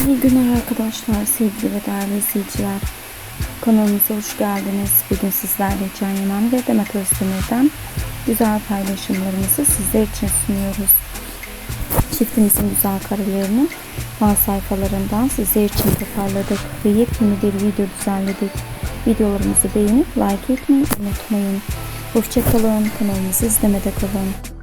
İyi günler arkadaşlar, sevgili ve değerli izleyiciler. Kanalımıza hoş geldiniz. Bugün sizlerle Can Yaman ve Demet Özdemir'den güzel paylaşımlarımızı sizler için sunuyoruz. Çiftimizin güzel karelerini fan sayfalarından sizler için toparladık ve yepyeni bir video düzenledik. Videolarımızı beğenip like etmeyi unutmayın. Hoşçakalın, kanalımızı izlemede kalın.